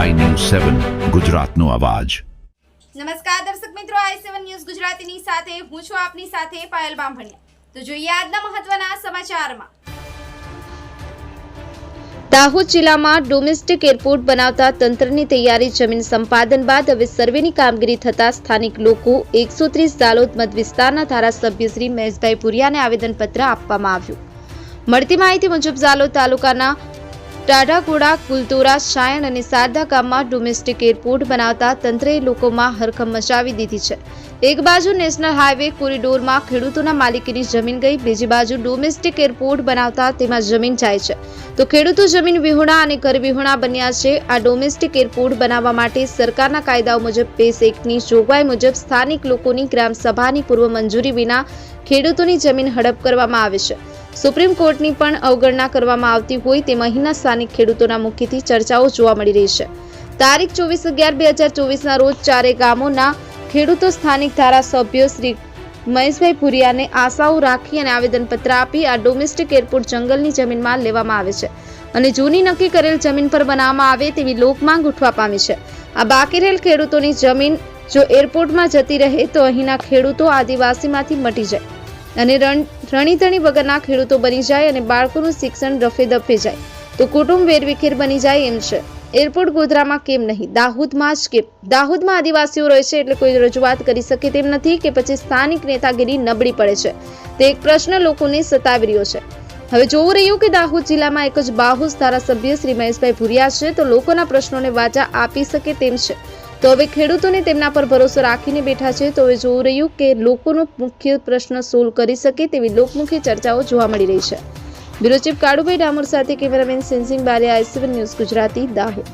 સેવન ગુજરાતનો અવાજ. નમસ્કાર દર્શક મિત્રો આઈ સેવન ન્યૂઝ ગુજરાતીની સાથે હું છું આપની સાથે પાયલ બામભણિયા. તો જોઈએ આજના મહત્વના સમાચારમાં. દાહોદ જિલ્લામાં ડોમેસ્ટિક એરપોર્ટ બનાવતા તંત્રની તૈયારી જમીન સંપાદન બાદ હવે સર્વેની કામગીરી થતા સ્થાનિક લોકો એકસો ત્રીસ દાલોદ મત વિસ્તારના ધારાસભ્ય શ્રી મહેશભાઈ પુરિયાને આવેદનપત્ર આપવામાં આવ્યું. મળતી માહિતી મુજબ ઝાલોદ તાલુકાના ટાઢાકોડા કુલતોરા, શાયણ અને સારદા ગામમાં ડોમેસ્ટિક એરપોર્ટ બનાવતા તંત્રએ લોકોમાં હરખમ મચાવી દીધી છે. એક બાજુ નેશનલ હાઈવે કોરિડોરમાં ખેડૂતોના માલિકીની જમીન ગઈ, બીજી બાજુ ડોમેસ્ટિક એરપોર્ટ બનાવતા તેમાં જમીન જાય છે. તો ખેડૂતો જમીન વિહોણા અને ઘર વિહોણા બન્યા છે. આ ડોમેસ્ટિક એરપોર્ટ બનાવવા માટે સરકારના કાયદાઓ મુજબ પેસ એક્ટની જોગવાઈ મુજબ સ્થાનિક લોકોની ગ્રામ સભાની પૂર્વ મંજૂરી વિના ખેડૂતોની જમીન હડપ કરવામાં આવે છે. સુપ્રીમ કોર્ટની પણ અવગણના કરવામાં આવતી હોય તે અહીંના સ્થાનિક ખેડૂતોના મુખ્યથી ચર્ચાઓ જોવા મળી રહી છે. તારીખ ચોવીસ અગિયાર બે હજાર ચોવીસના રોજ ચારે ગામોના ખેડૂતો સ્થાનિક ધારાસભ્યો શ્રી મહેશભાઈ ભુરિયાને આશાઓ રાખી અને આવેદનપત્ર આપી આ ડોમેસ્ટિક એરપોર્ટ જંગલની જમીનમાં લેવામાં આવે છે અને જૂની નક્કી કરેલ જમીન પર બનાવવામાં આવે તેવી લોકમાંગ ઉઠવા પામી છે. આ બાકી રહેલ ખેડૂતોની જમીન જો એરપોર્ટમાં જતી રહે તો અહીંના ખેડૂતો આદિવાસીમાંથી મટી જાય. અને રણ રણીધણી વગરના ખેડૂતો બની જાય અને બાળકોનું શિક્ષણ રફે દફે જાય. તો કુટુંબ વેરવિખેર બની જાય એમ છે. એરપોર્ટ ગોધરામાં કેમ નહીં? દાહોદમાં જ કેમ? દાહોદમાં આદિવાસીઓ રહે છે એટલે કોઈ રજૂઆત કરી શકે તેમ નથી કે પછી સ્થાનિક નેતાગીરી નબળી પડે છે. તે એક પ્રશ્ન લોકોને સતાવી રહ્યો છે. હવે જોવું રહ્યું કે દાહોદ જિલ્લામાં એક જ બાહુસ ધારાસભ્ય શ્રી મહેશભાઈ ભુરિયા છે તો લોકોના પ્રશ્નોને વાચા આપી શકે તેમ છે. તો હવે ખેડૂતોને તેમના પર ભરોસો રાખીને બેઠા છે તો હવે જોવું રહ્યું કે લોકોનો મુખ્ય પ્રશ્ન સોલ્વ કરી શકે તેવી લોકમુખી ચર્ચાઓ જોવા મળી રહી છે. બ્યુરો ચીફ કાળુભાઈ ડામોર સાથે cameraman Sensing Bariya I C one news Gujarati, Dahod.